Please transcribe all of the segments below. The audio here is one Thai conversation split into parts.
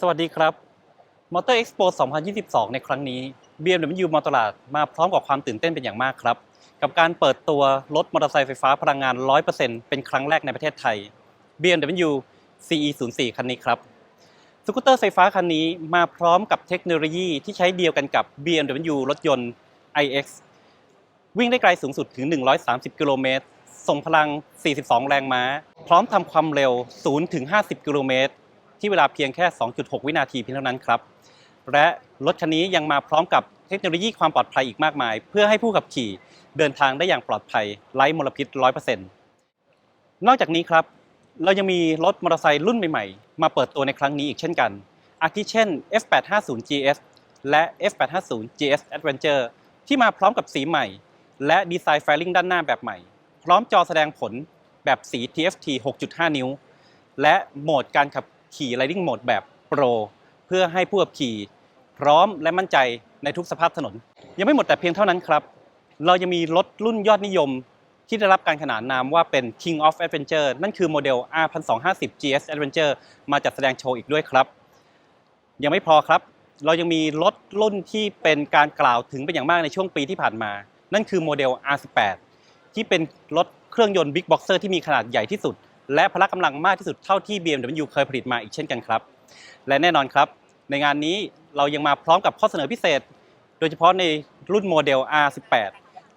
สวัสดีครับ Motor Expo 2022 ในครั้งนี้ BMW มอตลาดมาพร้อมกับความตื่นเต้นเป็นอย่างมากครับ กับการเปิดตัวรถมอเตอร์ไซค์ไฟฟ้าพลังงาน 100%เป็นครั้งแรกในประเทศไทย BMW CE04 คันนี้ครับ สกูตเตอร์ไฟฟ้าคันนี้มาพร้อมกับเทคโนโลยีที่ใช้เดียวกันกับ BMW รถยนต์ iX วิ่งได้ไกลสูงสุดถึง 130 กิโลเมตรส่งพลัง 42 แรงม้า พร้อมทำความเร็ว 0 ถึง 50 กิโลเมตร ที่เวลาเพียงแค่ 2.6 วินาทีเพียงเท่านั้นครับ และรถคันนี้ยังมาพร้อมกับเทคโนโลยีความปลอดภัยอีกมากมาย เพื่อให้ผู้ขับขี่เดินทางได้อย่างปลอดภัยไร้มลพิษ 100%นอกจากนี้ครับ เรายังมีรถมอเตอร์ไซค์รุ่นใหม่ๆ มาเปิดตัวในครั้งนี้อีกเช่นกัน อาทิเช่น F850 GS และ F850 GS Adventure ที่มาพร้อมกับสีใหม่ และดีไซน์ไฟลิ่งด้านหน้าแบบใหม่ พร้อมจอแสดงผลแบบสี TFT 6.5 นิ้ว และโหมดการขับ ขี่ Riding Mode แบบ Pro เพื่อให้ผู้ขับขี่พร้อมและมั่นใจในทุกสภาพถนน ยังไม่หมดแต่เพียงเท่านั้นครับ เรายังมีรถรุ่นยอดนิยม ที่ได้รับการขนานนามว่าเป็น King of Adventure นั่นคือโมเดล R1250 GS Adventure มาจัดแสดงโชว์อีกด้วยครับ ยังไม่พอครับ เรายังมีรถรุ่นที่เป็นการกล่าวถึงเป็นอย่างมากในช่วงปีที่ผ่านมา นั่นคือโมเดล R18 ที่เป็นรถเครื่องยนต์ Big Boxer ที่มีขนาดใหญ่ที่สุด และพละกำลังมากที่สุดเท่าที่ BMW เคยผลิตมาอีกเช่นกันครับ และแน่นอนครับ ในงานนี้เรายังมาพร้อมกับข้อเสนอพิเศษ โดยเฉพาะในรุ่นโมเดล R18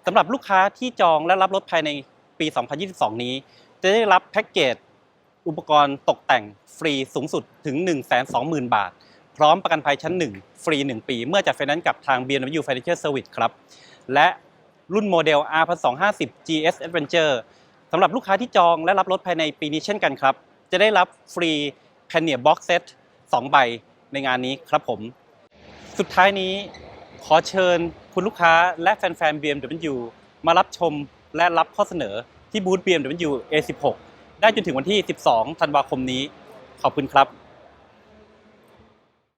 สำหรับลูกค้าที่จองและรับรถภายในปี 2022 นี้ จะได้รับแพ็กเกจอุปกรณ์ตกแต่งฟรีสูงสุดถึง 120,000 บาท พร้อมประกันภัยชั้น 1 ฟรี 1 ปี เมื่อจัดไฟแนนซ์กับทาง BMW Financial Service ครับ และรุ่นโมเดล R1250 GS Adventure สำหรับลูกค้าที่จองและรับรถภายในปีนี้เช่นกันครับ จะได้รับฟรี p a n i e r Box Set 2ใบในงานนี้ครับผม สุดท้ายนี้ขอเชิญคุณลูกค้าและแฟนๆ BMW มารับชมและรับข้อเสนอที่บูธ BMW A16 ได้จนถึงวันที่ 12 ธันวาคมนี้ ขอบคุณครับ